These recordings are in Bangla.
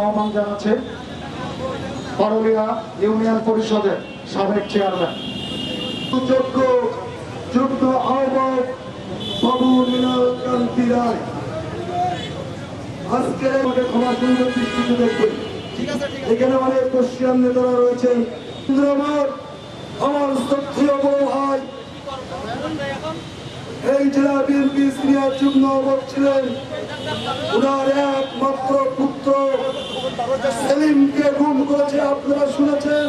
আহ্বান জানাচ্ছে করলিয়া ইউনিয়ন পরিষদের সাবেক চেয়ারম্যান। যোগ্য যুগ্ম আহ্বায়ক বাবু রায়। আজকে আমাকে ক্ষমা সুন্দর দৃষ্টিতে দেখবেন। এখানে অনেক পশ্চিম নেতারা রয়েছেন। আমার আমার শ্রদ্ধেয় বড় ভাই এই জেলা বিএনপি সিনিয়র যুগ্ম আহ্বায়ক ছিলেন। পুত্র করেছে আপনারা শুনেছেন?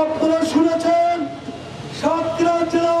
আপনারা শুনেছেন? সাতক্ষীরা জেলা